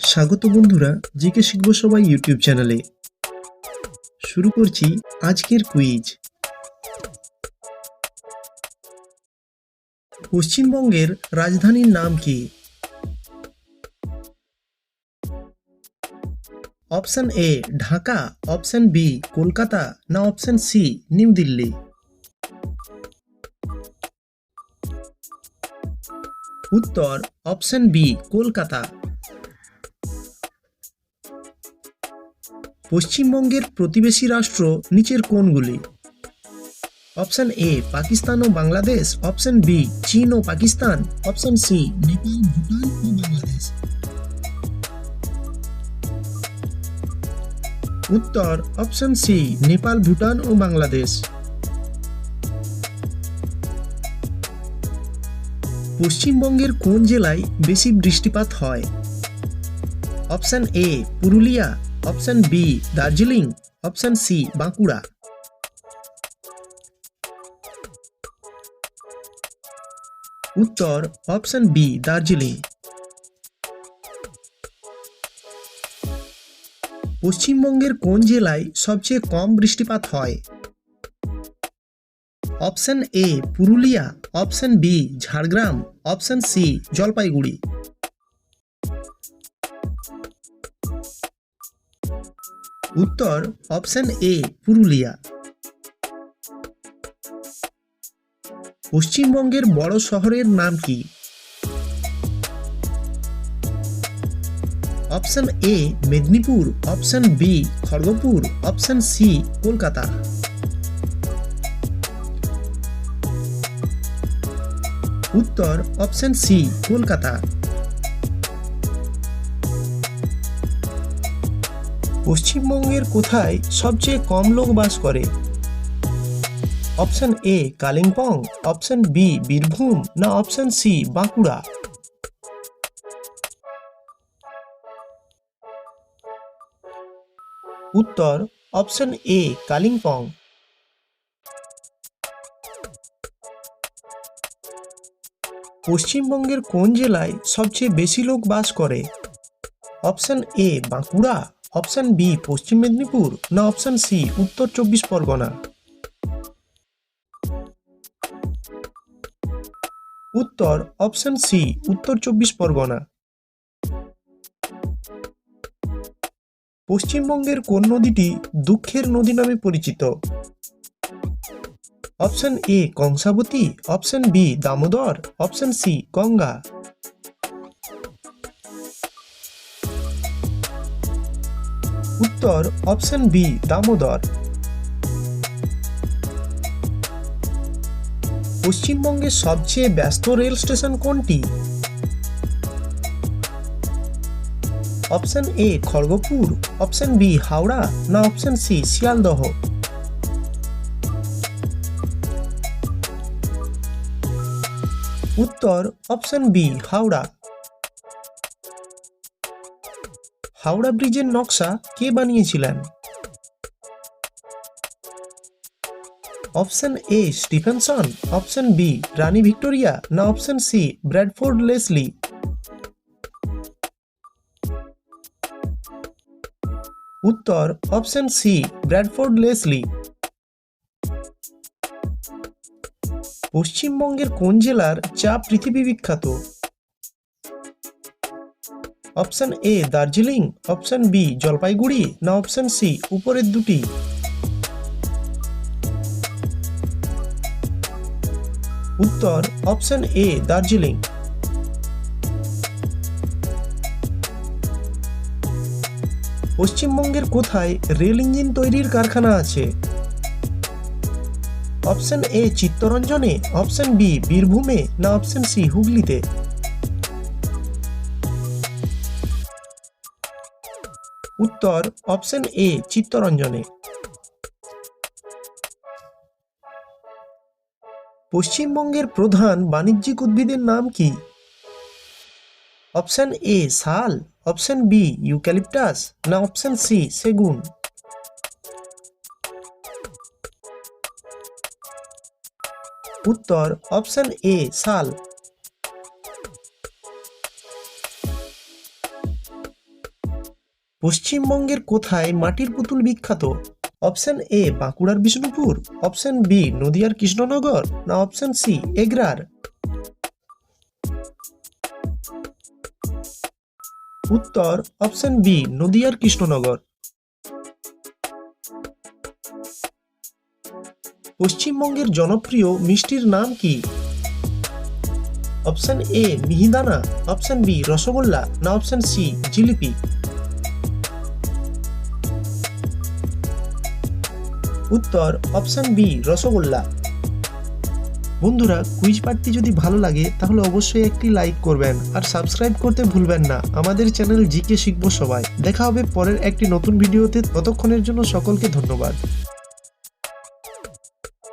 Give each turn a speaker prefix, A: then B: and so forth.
A: স্বাগত বন্ধুরা, জিকে শিখব সবাই ইউটিউব চ্যানেলে। শুরু করছি আজকের কুইজ। পশ্চিমবঙ্গের রাজধানীর নাম কি? Option A, Dhaka, option B, Kolkata, না অপশন সি, নিউ দিল্লি? উত্তর, অপশন বি, কলকাতা। পশ্চিমবঙ্গের প্রতিবেশী রাষ্ট্র নিচের কোনগুলি অপশন এ পাকিস্তান ও বাংলাদেশ। অপশন বি চীন ও পাকিস্তান। অপশন সি নেপাল, ভুটান ও বাংলাদেশ। উত্তর, অপশন সি নেপাল, ভুটান ও বাংলাদেশ। পশ্চিমবঙ্গের কোন জেলায় বেশি বৃষ্টিপাত হয়? Option A Purulia. Option B Darjeeling option C Bankura উত্তর অপশন বি দার্জিলিং পশ্চিমবঙ্গের কোন জেলায় সবচেয়ে কম বৃষ্টিপাত হয়? Option A Purulia. Option B Jhargram. Option C Jalpaiguri. উত্তর অপশন এ পুরুলিয়া। পশ্চিমবঙ্গের বড় শহরের নাম কি? Option A Medinipur. Option B Kharagpur. Option C Kolkata. উত্তর অপশন সি কলকাতা। পশ্চিমবঙ্গের কোথায় সবচেয়ে কম লোক বাস করে? Option A Kalimpong, option B Birbhum, না অপশন সি বাঁকুড়া? উত্তর, অপশন এ কালিম্পং। পশ্চিমবঙ্গের কোন জেলায় সবচেয়ে বেশি লোক বাস করে? Option A Bankura. Option B, Paschim Medinipur, না অপশন সি, উত্তর চব্বিশ পরগনা? উত্তর, অপশন সি, উত্তর চব্বিশ পরগনা? পশ্চিমবঙ্গের কোন নদীটি দুঃখের নদী নামে পরিচিত? Option A, Kangsabati, option B, Damodar, option C, Ganga? উত্তর অপশন বি, দামোদর। পশ্চিমবঙ্গের সবচেয়ে ব্যস্ত রেল স্টেশন কোনটি? Option A, Kharagpur, option B, Howrah, না অপশন সি, শিয়ালদহ। উত্তর অপশন বি, হাওড়া। হাওড়া ব্রিজের নকশা কে বানিয়েছিলেন? Option A, Stephenson, option B, Rani Victoria, না অপশন সি, ব্র্যাডফোর্ড লেসলি। উত্তর, অপশন সি, ব্র্যাডফোর্ড লেসলি। পশ্চিমবঙ্গের কোন জেলার চা পৃথিবী বিখ্যাত? Option A Darjeeling, option B Jalpaiguri, না অপশন সি উপরের দুটি। উত্তর, অপশন এ দার্জিলিং। পশ্চিমবঙ্গের কোথায় রেল ইঞ্জিন তৈরির কারখানা আছে? অপশন এ চিত্তরঞ্জনে, অপশন বি বীরভূমে, না অপশন সি হুগলিতে। উত্তর অপশন এ, চিত্তরঞ্জনে। পশ্চিমবঙ্গের প্রধান বাণিজ্যিক উদ্ভিদের নাম কি? অপশন এ, শাল। Option B, eucalyptus. না, অপশন সি, সেগুন। উত্তর অপশন এ, শাল। পশ্চিমবঙ্গের কোথায় মাটির পুতুল বিখ্যাত? অপশন এ বাঁকুড়ার বিষ্ণুপুর। অপশন বি নদিয়ার কৃষ্ণনগর। না, অপশন সি এগরার। উত্তর, অপশন বি নদিয়ার কৃষ্ণনগর। পশ্চিমবঙ্গের জনপ্রিয় মিষ্টির নাম কি? Option A mihidana. Option B rasgulla. না, অপশন সি জিলিপি। উত্তর অপশান বি, রসগোল্লা। বন্ধুরা কুইজ পার্টি যদি ভালো লাগে, তাহলে অবশ্যই একটি লাইক করবেন। আর সাবস্ক্রাইব করতে ভুলবেন না। আমাদের চ্যানেল জিকে শিখব সবাই। দেখা হবে পরের একটি নতুন ভিডিওতে ততক্ষণের জন্য সকলকে ধন্যবাদ।